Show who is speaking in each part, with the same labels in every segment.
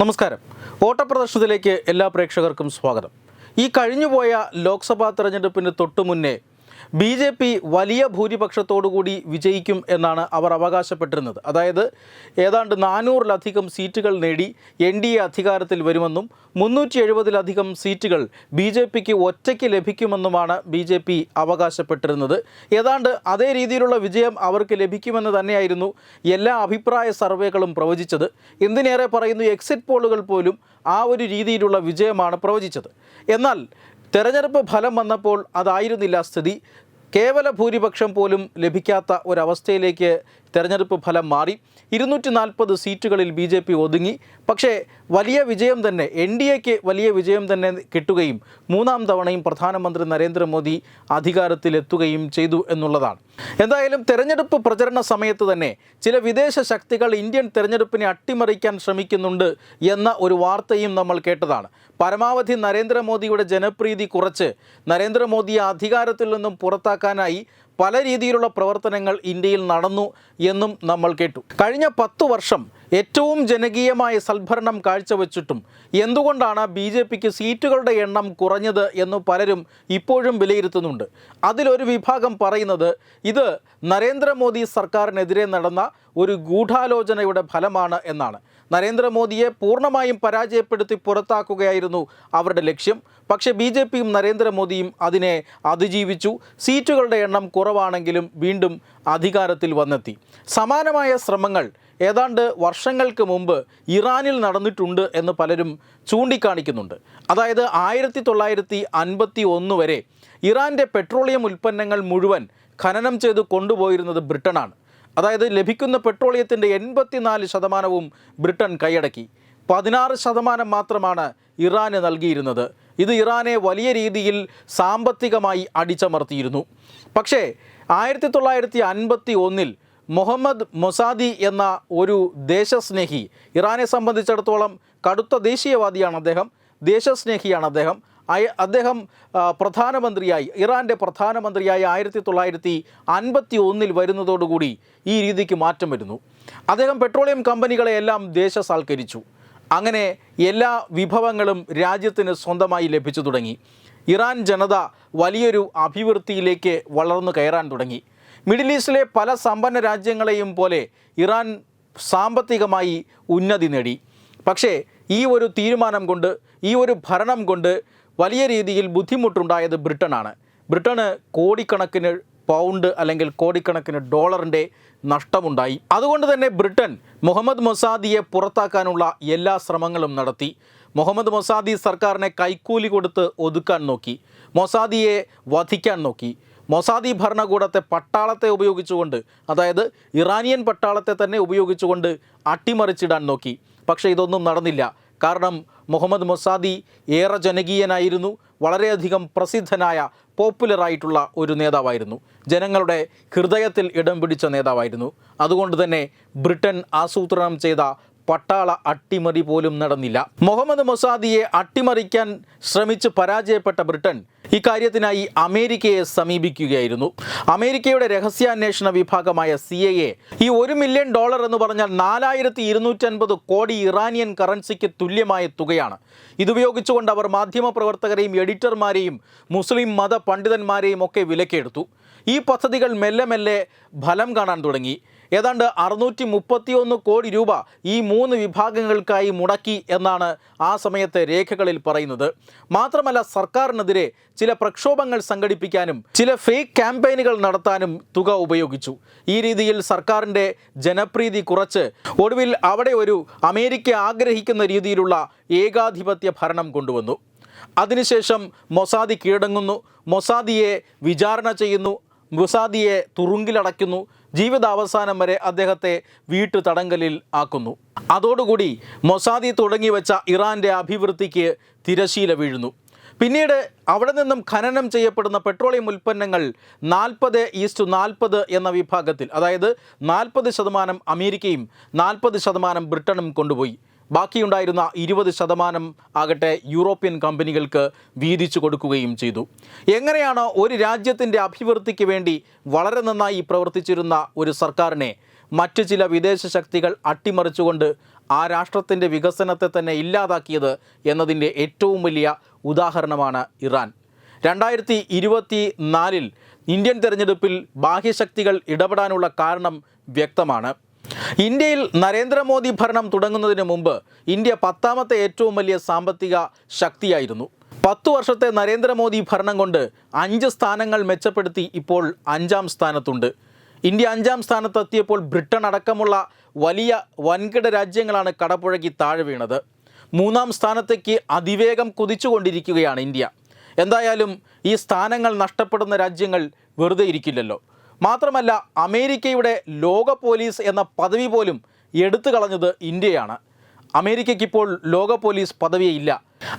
Speaker 1: നമസ്കാരം. ഓട്ടപ്രദർശനത്തിലേക്ക് എല്ലാ പ്രേക്ഷകർക്കും സ്വാഗതം. ഈ കഴിഞ്ഞുപോയ ലോക്സഭാ തെരഞ്ഞെടുപ്പിന് തൊട്ടു മുന്നേ ബി ജെ പി വലിയ ഭൂരിപക്ഷത്തോടുകൂടി വിജയിക്കും എന്നാണ് അവർ അവകാശപ്പെട്ടിരുന്നത്. അതായത് ഏതാണ്ട് നാനൂറിലധികം സീറ്റുകൾ നേടി എൻ ഡി എ അധികാരത്തിൽ വരുമെന്നും മുന്നൂറ്റി എഴുപതിലധികം സീറ്റുകൾ ബി ജെ പിക്ക് ഒറ്റയ്ക്ക് ലഭിക്കുമെന്നുമാണ് ബി ജെ പി അവകാശപ്പെട്ടിരുന്നത്. ഏതാണ്ട് അതേ രീതിയിലുള്ള വിജയം അവർക്ക് ലഭിക്കുമെന്ന് തന്നെയായിരുന്നു എല്ലാ അഭിപ്രായ സർവേകളും പ്രവചിച്ചത്. എന്തിനേറെ പറയുന്നു എക്സിറ്റ് പോളുകൾ പോലും ആ ഒരു രീതിയിലുള്ള വിജയമാണ് പ്രവചിച്ചത്. എന്നാൽ തെരഞ്ഞെടുപ്പ് ഫലം വന്നപ്പോൾ അതായിരുന്നില്ല സ്ഥിതി. കേവല ഭൂരിപക്ഷം പോലും ലഭിക്കാത്ത ഒരവസ്ഥയിലേക്ക് തെരഞ്ഞെടുപ്പ് ഫലം മാറി. ഇരുന്നൂറ്റി നാൽപ്പത് സീറ്റുകളിൽ ബി ജെ പി ഒതുങ്ങി. പക്ഷേ വലിയ വിജയം തന്നെ എൻ ഡി എക്ക് വലിയ വിജയം തന്നെ കിട്ടുകയും മൂന്നാം തവണയും പ്രധാനമന്ത്രി നരേന്ദ്രമോദി അധികാരത്തിലെത്തുകയും ചെയ്തു എന്നുള്ളതാണ്. എന്തായാലും തെരഞ്ഞെടുപ്പ് പ്രചരണ സമയത്ത് തന്നെ ചില വിദേശ ശക്തികൾ ഇന്ത്യൻ തെരഞ്ഞെടുപ്പിനെ അട്ടിമറിക്കാൻ ശ്രമിക്കുന്നുണ്ട് എന്ന ഒരു വാർത്തയും നമ്മൾ കേട്ടതാണ്. പരമാവധി നരേന്ദ്രമോദിയുടെ ജനപ്രീതി കുറച്ച് നരേന്ദ്രമോദിയെ അധികാരത്തിൽ നിന്നും പുറത്താക്കാനായി പല രീതിയിലുള്ള പ്രവർത്തനങ്ങൾ ഇന്ത്യയിൽ നടന്നു എന്നും നമ്മൾ കേട്ടു. കഴിഞ്ഞ പത്തു വർഷം ഏറ്റവും ജനകീയമായ സൽഭരണം കാഴ്ചവെച്ചിട്ടും എന്തുകൊണ്ടാണ് ബി ജെ പിക്ക് സീറ്റുകളുടെ എണ്ണം കുറഞ്ഞത് എന്ന് പലരും ഇപ്പോഴും വിലയിരുത്തുന്നുണ്ട്. അതിലൊരു വിഭാഗം പറയുന്നത് ഇത് നരേന്ദ്രമോദി സർക്കാരിനെതിരെ നടന്ന ഒരു ഗൂഢാലോചനയുടെ ഫലമാണ് എന്നാണ്. നരേന്ദ്രമോദിയെ പൂർണമായും പരാജയപ്പെടുത്തി പുറത്താക്കുകയായിരുന്നു അവരുടെ ലക്ഷ്യം. പക്ഷേ ബി ജെ പിയും നരേന്ദ്രമോദിയും അതിനെ അതിജീവിച്ചു. സീറ്റുകളുടെ എണ്ണം കുറവാണെങ്കിലും വീണ്ടും അധികാരത്തിൽ വന്നെത്തി. സമാനമായ ശ്രമങ്ങൾ ഏതാണ്ട് വർഷങ്ങൾക്ക് മുമ്പ് ഇറാനിൽ നടന്നിട്ടുണ്ട് എന്ന് പലരും ചൂണ്ടിക്കാണിക്കുന്നുണ്ട്. അതായത് ആയിരത്തി തൊള്ളായിരത്തി അൻപത്തി ഒന്ന് വരെ ഇറാന്റെ പെട്രോളിയം ഉൽപ്പന്നങ്ങൾ മുഴുവൻ ഖനനം ചെയ്ത് കൊണ്ടുപോയിരുന്നത് ബ്രിട്ടനാണ്. അതായത് ലഭിക്കുന്ന പെട്രോളിയത്തിന്റെ എൺപത്തിനാല് ശതമാനവും ബ്രിട്ടൻ കൈയടക്കി. പതിനാറ് ശതമാനം മാത്രമാണ് ഇറാന് നൽകിയിരുന്നത്. ഇത് ഇറാനെ വലിയ രീതിയിൽ സാമ്പത്തികമായി അടിച്ചമർത്തിയിരുന്നു. പക്ഷേ ആയിരത്തി തൊള്ളായിരത്തി അൻപത്തി ഒന്നിൽ മുഹമ്മദ് മൊസാദി എന്ന ഒരു ദേശസ്നേഹി ഇറാനെ സംബന്ധിച്ചിടത്തോളം കടുത്ത ദേശീയവാദിയാണ് അദ്ദേഹം. ദേശസ്നേഹിയാണ് അദ്ദേഹം. അദ്ദേഹം പ്രധാനമന്ത്രിയായി ഇറാന്റെ പ്രധാനമന്ത്രിയായി ആയിരത്തി തൊള്ളായിരത്തി അൻപത്തി ഒന്നിൽ വരുന്നതോടുകൂടി ഈ രീതിക്ക് മാറ്റം വരുന്നു. അദ്ദേഹം പെട്രോളിയം കമ്പനികളെ കമ്പനികളെയെല്ലാം ദേശസാൽക്കരിച്ചു. അങ്ങനെ എല്ലാ വിഭവങ്ങളും രാജ്യത്തിന് സ്വന്തമായി ലഭിച്ചു തുടങ്ങി. ഇറാൻ ജനത വലിയൊരു അഭിവൃദ്ധിയിലേക്ക് വളർന്നു കയറാൻ തുടങ്ങി. മിഡിൽ ഈസ്റ്റിലെ പല സമ്പന്ന രാജ്യങ്ങളെയും പോലെ ഇറാൻ സാമ്പത്തികമായി ഉന്നതി നേടി. പക്ഷേ ഈ ഒരു തീരുമാനം കൊണ്ട് ഈ ഒരു ഭരണം കൊണ്ട് വലിയ രീതിയിൽ ബുദ്ധിമുട്ടുണ്ടായത് ബ്രിട്ടനാണ്. ബ്രിട്ടന് കോടിക്കണക്കിന് പൗണ്ട് അല്ലെങ്കിൽ കോടിക്കണക്കിന് ഡോളറിന്റെ നഷ്ടമുണ്ടായി. അതുകൊണ്ട് തന്നെ ബ്രിട്ടൻ മുഹമ്മദ് മൊസാദിയെ പുറത്താക്കാനുള്ള എല്ലാ ശ്രമങ്ങളും നടത്തി. മുഹമ്മദ് മൊസാദി സർക്കാരിനെ കൈക്കൂലി കൊടുത്ത് ഒതുക്കാൻ നോക്കി. മൊസാദിയെ വധിക്കാൻ നോക്കി. മൊസാദി ഭരണകൂടത്തെ പട്ടാളത്തെ ഉപയോഗിച്ചുകൊണ്ട് അതായത് ഇറാനിയൻ പട്ടാളത്തെ തന്നെ ഉപയോഗിച്ചുകൊണ്ട് അട്ടിമറിച്ചിടാൻ നോക്കി. പക്ഷേ ഇതൊന്നും നടന്നില്ല. കാരണം മുഹമ്മദ് മൊസാദി ഏറെ ജനകീയനായിരുന്നു വളരെയധികം പ്രസിദ്ധനായ പോപ്പുലറായിട്ടുള്ള ഒരു നേതാവായിരുന്നു. ജനങ്ങളുടെ ഹൃദയത്തിൽ ഇടം പിടിച്ച നേതാവായിരുന്നു. അതുകൊണ്ട് തന്നെ ബ്രിട്ടൻ ആസൂത്രണം ചെയ്ത പട്ടാള അട്ടിമറി പോലും നടന്നില്ല. മുഹമ്മദ് മൊസാദിയെ അട്ടിമറിക്കാൻ ശ്രമിച്ച് പരാജയപ്പെട്ട ബ്രിട്ടൻ ഇക്കാര്യത്തിനായി അമേരിക്കയെ സമീപിക്കുകയായിരുന്നു. അമേരിക്കയുടെ രഹസ്യാന്വേഷണ വിഭാഗമായ സി ഈ ഒരു മില്യൺ ഡോളർ എന്ന് പറഞ്ഞാൽ നാലായിരത്തി ഇരുന്നൂറ്റൻപത് കോടി ഇറാനിയൻ കറൻസിക്ക് തുല്യമായ തുകയാണ്. ഇതുപയോഗിച്ചുകൊണ്ട് അവർ മാധ്യമപ്രവർത്തകരെയും എഡിറ്റർമാരെയും മുസ്ലിം മത പണ്ഡിതന്മാരെയും ഒക്കെ വിലക്കെടുത്തു. ഈ പദ്ധതികൾ മെല്ലെ മെല്ലെ ഫലം കാണാൻ തുടങ്ങി. ഏതാണ്ട് അറുന്നൂറ്റി മുപ്പത്തിയൊന്ന് കോടി രൂപ ഈ മൂന്ന് വിഭാഗങ്ങൾക്കായി മുടക്കി എന്നാണ് ആ സമയത്തെ രേഖകളിൽ പറയുന്നത്. മാത്രമല്ല സർക്കാരിനെതിരെ ചില പ്രക്ഷോഭങ്ങൾ സംഘടിപ്പിക്കാനും ചില ഫേക്ക് ക്യാമ്പയിനുകൾ നടത്താനും തുക ഉപയോഗിച്ചു. ഈ രീതിയിൽ സർക്കാരിന്റെ ജനപ്രീതി കുറച്ച് ഒടുവിൽ അവിടെ ഒരു അമേരിക്ക ആഗ്രഹിക്കുന്ന രീതിയിലുള്ള ഏകാധിപത്യ ഭരണം കൊണ്ടുവന്നു. അതിനുശേഷം മൊസാദി കീഴടങ്ങുന്നു. മൊസാദിയെ വിചാരണ ചെയ്യുന്നു. മൊസാദിയെ തുറുങ്കിലടയ്ക്കുന്നു. ജീവിതാവസാനം വരെ അദ്ദേഹത്തെ വീട്ടു തടങ്കലിൽ ആക്കുന്നു. അതോടുകൂടി മൊസാദി തുടങ്ങി വെച്ച ഇറാന്റെ അഭിവൃദ്ധിക്ക് തിരശീല വീഴുന്നു. പിന്നീട് അവിടെ നിന്നും ഖനനം ചെയ്യപ്പെടുന്ന പെട്രോളിയം ഉൽപ്പന്നങ്ങൾ നാൽപ്പത് ഈസ്റ്റ് നാൽപ്പത് എന്ന വിഭാഗത്തിൽ അതായത് നാൽപ്പത് ശതമാനം അമേരിക്കയും നാൽപ്പത് ശതമാനം ബ്രിട്ടനും കൊണ്ടുപോയി. ബാക്കിയുണ്ടായിരുന്ന ഇരുപത് ശതമാനം ആകട്ടെ യൂറോപ്യൻ കമ്പനികൾക്ക് വീതിച്ചു കൊടുക്കുകയും ചെയ്തു. എങ്ങനെയാണ് ഒരു രാജ്യത്തിന്റെ അഭിവൃദ്ധിക്ക് വേണ്ടി വളരെ നന്നായി പ്രവർത്തിച്ചിരുന്ന ഒരു സർക്കാരിനെ മറ്റു ചില വിദേശ ശക്തികൾ അട്ടിമറിച്ചുകൊണ്ട് ആ രാഷ്ട്രത്തിന്റെ വികസനത്തെ തന്നെ ഇല്ലാതാക്കിയത് എന്നതിന്റെ ഏറ്റവും വലിയ ഉദാഹരണമാണ് ഇറാൻ. രണ്ടായിരത്തി ഇരുപത്തി നാലിൽ ഇന്ത്യൻ തെരഞ്ഞെടുപ്പിൽ ബാഹ്യശക്തികൾ ഇടപെടാനുള്ള കാരണം വ്യക്തമാണ്. ഇന്ത്യയിൽ നരേന്ദ്രമോദി ഭരണം തുടങ്ങുന്നതിന് മുമ്പ് ഇന്ത്യ പത്താമത്തെ ഏറ്റവും വലിയ സാമ്പത്തിക ശക്തിയായിരുന്നു. പത്തു വർഷത്തെ നരേന്ദ്രമോദി ഭരണം കൊണ്ട് അഞ്ച് സ്ഥാനങ്ങൾ മെച്ചപ്പെടുത്തി ഇപ്പോൾ അഞ്ചാം സ്ഥാനത്തുണ്ട്. ഇന്ത്യ അഞ്ചാം സ്ഥാനത്തെത്തിയപ്പോൾ ബ്രിട്ടൻ അടക്കമുള്ള വലിയ വൻകിട രാജ്യങ്ങളാണ് കടപ്പുഴകി താഴെ വീണത്. മൂന്നാം സ്ഥാനത്തേക്ക് അതിവേഗം കുതിച്ചുകൊണ്ടിരിക്കുകയാണ് ഇന്ത്യ. എന്തായാലും ഈ സ്ഥാനങ്ങൾ നഷ്ടപ്പെടുന്ന രാജ്യങ്ങൾ വെറുതെ ഇരിക്കില്ലല്ലോ. മാത്രമല്ല അമേരിക്കയുടെ ലോക പോലീസ് എന്ന പദവി പോലും എടുത്തു കളഞ്ഞത് ഇന്ത്യയാണ്. അമേരിക്കയ്ക്കിപ്പോൾ ലോക പോലീസ് പദവിയില്ല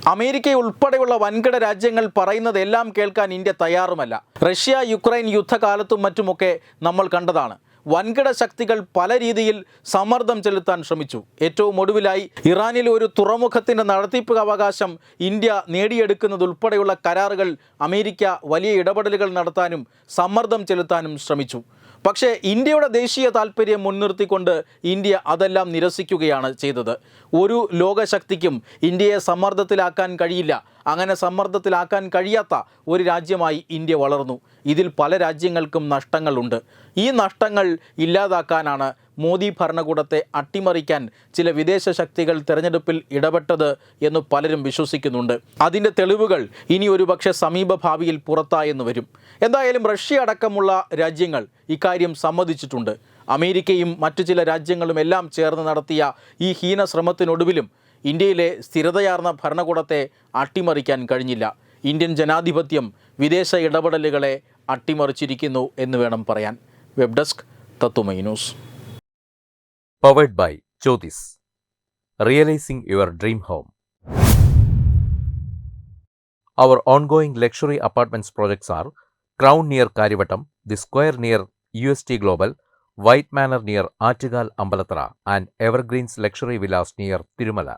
Speaker 1: അമേരിക്ക ഉൾപ്പെടെയുള്ള വൻകിട രാജ്യങ്ങൾ പറയുന്നതെല്ലാം കേൾക്കാൻ ഇന്ത്യ തയ്യാറുമല്ല. റഷ്യ യുക്രൈൻ യുദ്ധകാലത്തും മറ്റുമൊക്കെ നമ്മൾ കണ്ടതാണ്. വൻകിട ശക്തികൾ പല രീതിയിൽ സമ്മർദ്ദം ചെലുത്താൻ ശ്രമിച്ചു. ഏറ്റവും ഒടുവിലായി ഇറാനിൽ ഒരു തുറമുഖത്തിന്റെ നടത്തിപ്പ് അവകാശം ഇന്ത്യ നേടിയെടുക്കുന്നതുൾപ്പെടെയുള്ള കരാറുകൾ അമേരിക്ക വലിയ ഇടപെടലുകൾ നടത്താനും സമ്മർദ്ദം ചെലുത്താനും ശ്രമിച്ചു. പക്ഷേ ഇന്ത്യയുടെ ദേശീയ താല്പര്യം മുൻനിർത്തിക്കൊണ്ട് ഇന്ത്യ അതെല്ലാം നിരസിക്കുകയാണ് ചെയ്തത്. ഒരു ലോകശക്തിക്കും ഇന്ത്യയെ സമ്മർദ്ദത്തിലാക്കാൻ കഴിയില്ല. അങ്ങനെ സമ്മർദ്ദത്തിലാക്കാൻ കഴിയാത്ത ഒരു രാജ്യമായി ഇന്ത്യ വളർന്നു. ഇതിൽ പല രാജ്യങ്ങൾക്കും നഷ്ടങ്ങളുണ്ട്. ഈ നഷ്ടങ്ങൾ ഇല്ലാതാക്കാനാണ് മോദി ഭരണകൂടത്തെ അട്ടിമറിക്കാൻ ചില വിദേശ ശക്തികൾ തെരഞ്ഞെടുപ്പിൽ ഇടപെട്ടത് എന്ന് പലരും വിശ്വസിക്കുന്നുണ്ട്. അതിന്റെ തെളിവുകൾ ഇനി ഒരുപക്ഷെ സമീപ ഭാവിയിൽ പുറത്തായെന്ന് വരും. എന്തായാലും റഷ്യ അടക്കമുള്ള രാജ്യങ്ങൾ ഇക്കാര്യം സമ്മതിച്ചിട്ടുണ്ട്. അമേരിക്കയും മറ്റു ചില രാജ്യങ്ങളും എല്ലാം ചേർന്ന് നടത്തിയ ഈ ഹീന ശ്രമത്തിനൊടുവിലും ഇന്ത്യയിലെ സ്ഥിരതയാർന്ന ഭരണകൂടത്തെ അട്ടിമറിക്കാൻ കഴിഞ്ഞില്ല ഇന്ത്യൻ ജനാധിപത്യം വിദേശ ഇടപെടലുകളെ അട്ടിമറിച്ചിരിക്കുന്നു എന്ന് വേണം പറയാൻ വെബ് ഡെസ്ക് തത്തുമൈ news
Speaker 2: Powered by Jyotis. Realizing your dream home. Our ongoing luxury apartments projects are Crown near Karivattam, The Square near UST Global, White Manor near Artigal Ambalatra, and Evergreens Luxury Villas near Tirumala.